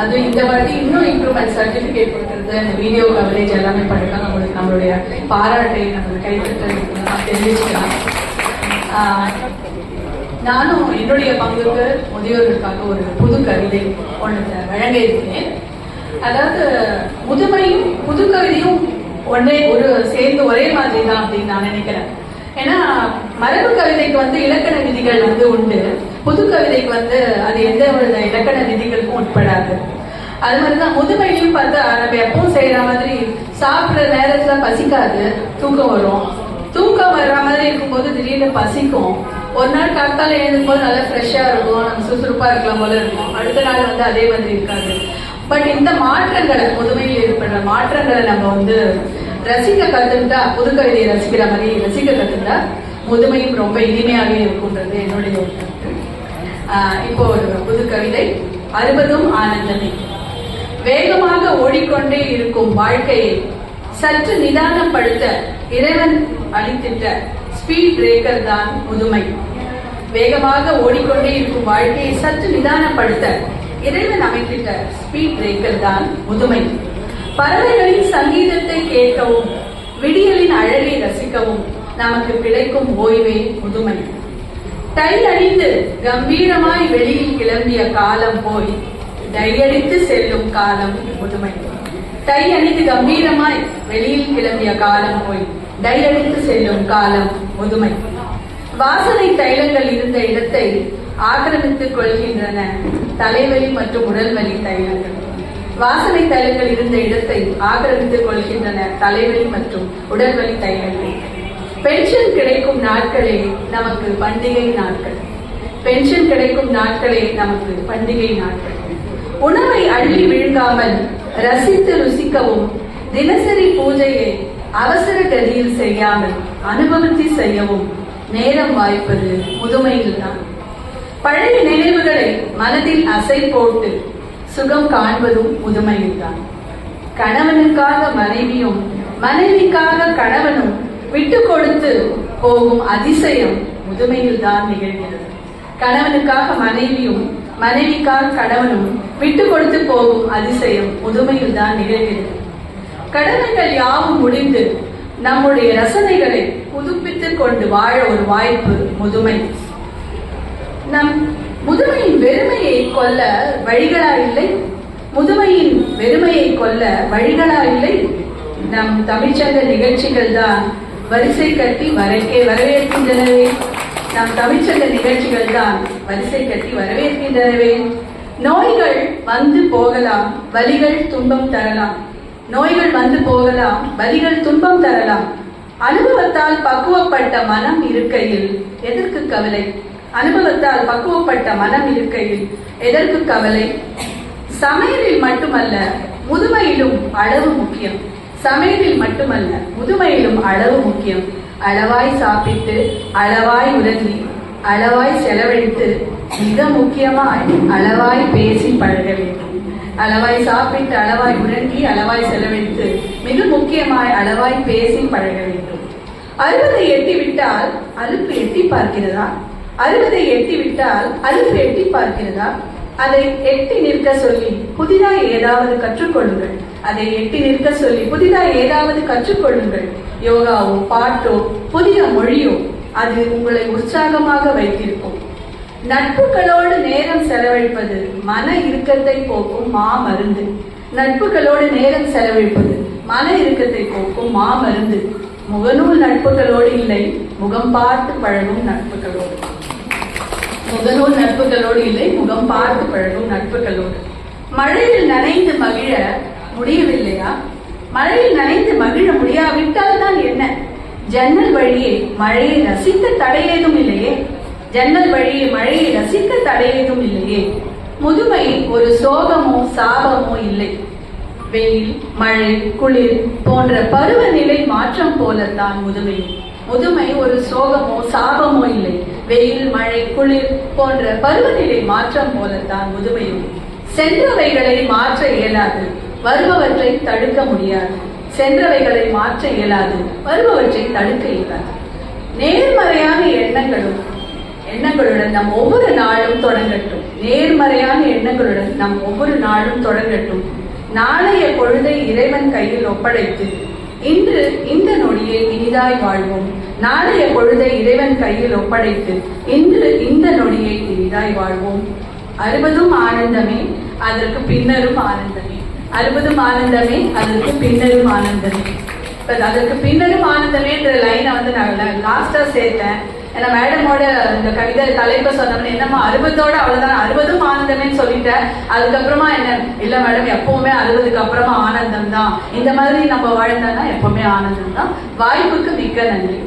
அது இந்த வாட்டி இன்னும் இம்ப்ரூவ்மெண்ட் சர்டிபிகேட் கொடுக்கறது அந்த வீடியோ கவரேஜ் எல்லாமே பண்ணிருக்காங்க உங்களுக்கு நம்மளுடைய பாராட்டை நம்ம கைத்தட்டல் நான் தெரிவிச்சுக்கலாம். நானும் என்னுடைய பங்குக்கு முதியோர்களுக்காக ஒரு புது கவிதை ஒன்று வழங்க இருக்கிறேன் அதாவது முதுமையும் புது கவிதையும் ஒன்றே ஒரு சேர்ந்து ஒரே மாதிரி தான் அப்படின்னு நான் நினைக்கிறேன். ஏன்னா மரபு கவிதைக்கு வந்து இலக்கண விதிகள் வந்து உண்டு. புது கவிதைக்கு வந்து அது எந்த ஒரு இலக்கண விதிகளுக்கும் உட்படாது. அது மாதிரிதான் முதுமையிலும் பார்த்தா நம்ம எப்பவும் செய்யற மாதிரி சாப்பிடுற நேரத்துல பசிக்காது தூக்கம் வரும். தூக்கம் வர்ற மாதிரி இருக்கும்போது திடீர்னு பசிக்கும். ஒரு நாள் காத்தால எழுந்தும் போது நல்லா ஃப்ரெஷ்ஷா இருக்கும் நம்ம சுறுசுறுப்பா இருக்கலாம் போல இருக்கும். அடுத்த நாள் வந்து அதே மாதிரி இருக்காது. பட் இந்த மாற்றங்களை முதுமையில் ஏற்படுற மாற்றங்களை நம்ம வந்து ரசிக்க கத்துக்கிட்டா புது கவிதையை ரசிக்கிற மாதிரி ரசிக்க கத்துக்கிட்டா முதுமையும் ரொம்ப இனிமையாகவே இருக்கும்ன்றது என்னுடைய ஒரு இப்போ ஒரு புது கவிதை. அறுபதும் ஆனந்தமே. வேகமாக ஓடிக்கொண்டே இருக்கும் வாழ்க்கையை சற்று நிதானப்படுத்த இறைவன் அளித்திட்ட ஸ்பீட் பிரேக்கர் தான் முதுமை. வேகமாக ஓடிக்கொண்டே இருக்கும் வாழ்க்கையை சற்று நிதானப்படுத்த இறைவன் அமைத்திட்ட ஸ்பீட் பிரேக்கர் தான் முதுமை. பறவைகளின் சங்கீதத்தை கேட்கவும் விடியலின் அழகை ரசிக்கவும் நமக்கு கிடைக்கும் ஓய்வே முதுமை. டை அடித்து கம்பீரமாய் வெளியில் கிளம்பிய காலம் போய் டையடித்து செல்லும் காலம் முதுமை டை அணிந்து கம்பீரமாய் வெளியில் கிளம்பிய காலம் போய் டையடித்து செல்லும் காலம் முதுமை வாசனை தைலங்கள் இருந்த இடத்தை ஆக்கிரமித்துக் கொள்கின்றன தலைவலி மற்றும் உடல்வலி தைலங்கள். வாசனை தைலங்கள் இருந்த இடத்தை ஆக்கிரமித்துக் கொள்கின்றன தலைவலி மற்றும் உடல்வலி தைலங்கள். பென்ஷன் கிடைக்கும் நாட்களே நமக்கு பண்டிகை நாட்கள். பென்ஷன் கிடைக்கும் நாட்களே நமக்கு பண்டிகை நாட்கள். உணவை அள்ளி விழுங்காமல் ரசித்து ருசிக்கவும் தினசரி பூஜையை அவசர கதியில் செய்யாமல் அனுபவித்து செய்யவும் நேரம் வாய்ப்பது முதுமையில்தான் பழைய நினைவுகளை மனதில் அசை போட்டு சுகம் காண்பதும் முதுமையில்தான் கணவனுக்காக மனைவியும் மனைவிக்காக கணவனும் விட்டு கொடுத்து போகும் அதிசயம் முதுமையில் தான் நிகழ்கிறது. கணவனுக்காக மனைவியும் மனைவிக்காக கணவனும் விட்டு கொடுத்து போகும் அதிசயம் முதுமையில் தான் நிகழ்கிறது. கடமைகள் யாவும் முடிந்து நம்முடைய ரசனைகளை புதுப்பித்துக் கொண்டு வாழ ஒரு வாய்ப்பு முதுமை. நம் முதுமையின் வெறுமையை கொல்ல வழிகளா இல்லை? முதுமையின் வெறுமையை கொல்ல வழிகளா இல்லை? நம் தமிழ்ச்சங்க நிகழ்ச்சிகள் தான் வரிசை கட்டி வரக்கே வரவேற்கின்றனவே. நம் தமிழ்ச்சங்க நிகழ்ச்சிகள் தான் வரிசை கட்டி வரவேற்கின்றனவே. நோய்கள் வந்து போகலாம் வலிகள் துன்பம் தரலாம். நோய்கள் வந்து போகலாம் வலிகள் துன்பம் தரலாம். அனுபவத்தால் பக்குவப்பட்ட மனம் இருக்கையில் எதற்கு கவலை? அனுபவத்தால் பக்குவப்பட்ட மனம் இருக்கையில் எதற்கு கவலை? சமையலில் மட்டுமல்ல முதுமையிலும் அளவு முக்கியம். சமையலில் மட்டுமல்ல முதுமையிலும் அளவு முக்கியம். அளவாய் சாப்பிட்டு அளவாய் உறங்கி அளவாய் செலவழித்து மிக முக்கியமாய் அளவாய் பேசி பழக வேண்டும். அளவாய் சாப்பிட்டு அளவாய் உறங்கி அளவாய் செலவழித்து மிக முக்கியமாய் அளவாய் பேசி பழக வேண்டும். அறுபதை எட்டி விட்டால் அலுப்பு எட்டி பார்க்கிறதா? அறுபதை எட்டி விட்டால் அலுப்பு எட்டி பார்க்கிறதா? அதை எட்டி நிற்க சொல்லி புதிதாய் ஏதாவது கற்றுக்கொள்ளுங்கள். அதை எட்டி நிற்க சொல்லி புதிதாய் ஏதாவது கற்றுக்கொள்ளுங்கள். யோகாவோ பாட்டோ புதிய மொழியோ அது உங்களை உற்சாகமாக வைத்திருக்கும். நட்புகளோடு நேரம் செலவழிப்பது மன இறுக்கத்தை போக்கும் மா மருந்து நட்புகளோடு நேரம் செலவழிப்பது மன இறுக்கத்தை போக்கும் மா மருந்து முகநூல் நட்புகளோடு இல்லை முகம் பார்த்து பழகும் நட்புகளோடு. முகநூல் நட்புகளோடு இல்லை முகம் பார்த்து பழகும் நட்புகளோடு. மழையில் நனைந்து மகிழ முடியவில்லையா? மழையில் நனைந்து மகிழ முடியாவிட்டால் தான் என்ன? ஜன்னல் வழியே மழையை ரசிக்க தடையேதும் இல்லையே? ஜன்னல் வழியே மழையை ரசிக்க தடையேதும் இல்லையே? முதுமை ஒரு சோகமோ சாபமோ இல்லை. வெயில் மழை குளிர் போன்ற பருவநிலை மாற்றம் போலத்தான் முதுமை முதுமை ஒரு சோகமோ சாபமோ வெயில் மழை குளிர் போன்ற பருவநிலை மாற்றம் போலத்தான் முதுமையும். சென்றவைகளை மாற்ற இயலாது வருபவற்றை தடுக்க முடியாது. சென்றவைகளை மாற்ற இயலாது வருபவற்றை தடுக்க இயலாது. நேர்மறையான எண்ணங்களும் எண்ணங்களுடன் நம் ஒவ்வொரு நாளும் தொடங்கட்டும். நேர்மறையான எண்ணங்களுடன் நம் ஒவ்வொரு நாளும் தொடங்கட்டும். நாளைய பொழுதை இறைவன் கையில் ஒப்படைத்து இன்று இந்த நொடியை இனிதாய் வாழ்வோம். நாளைய பொழுதை இறைவன் கையில் ஒப்படைத்து இன்று இந்த நொடியை இனிதாய் வாழ்வோம். அறுபதும் ஆனந்தமே அதற்கு பின்னரும் ஆனந்தமே. அறுபதும் ஆனந்தமே அதற்கு பின்னரும் ஆனந்தமே. அதற்கு பின்னரும் ஆனந்தமே என்ற லைனை வந்து நான் லாஸ்டா சேர்த்தேன். ஏன்னா மேடமோட இந்த கவிதை தலைப்பு சொன்னவன என்னம்மா அறுபதோட அவ்வளவுதான் அறுபதும் ஆனந்தமேன்னு சொல்லிட்டேன் அதுக்கப்புறமா என்ன? இல்ல மேடம் எப்பவுமே அறுபதுக்கு அப்புறமா ஆனந்தம் தான் இந்த மாதிரி நம்ம வாழ்ந்தோம்னா எப்பவுமே ஆனந்தம் தான் வாய்ப்புக்கு மிக்க நன்றி.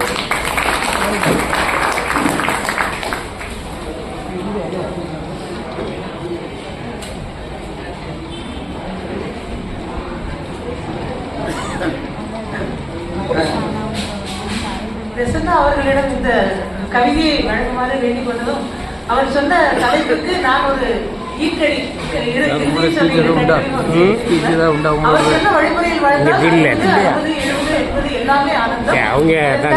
பிரசன்னா அவர்களிடம் இந்த கவிதையை வழங்குமாறு வேண்டிக் கொண்டதும் அவர் சொன்ன தலைப்புக்கு நான் ஒரு ஈக்கடி அவங்க தான்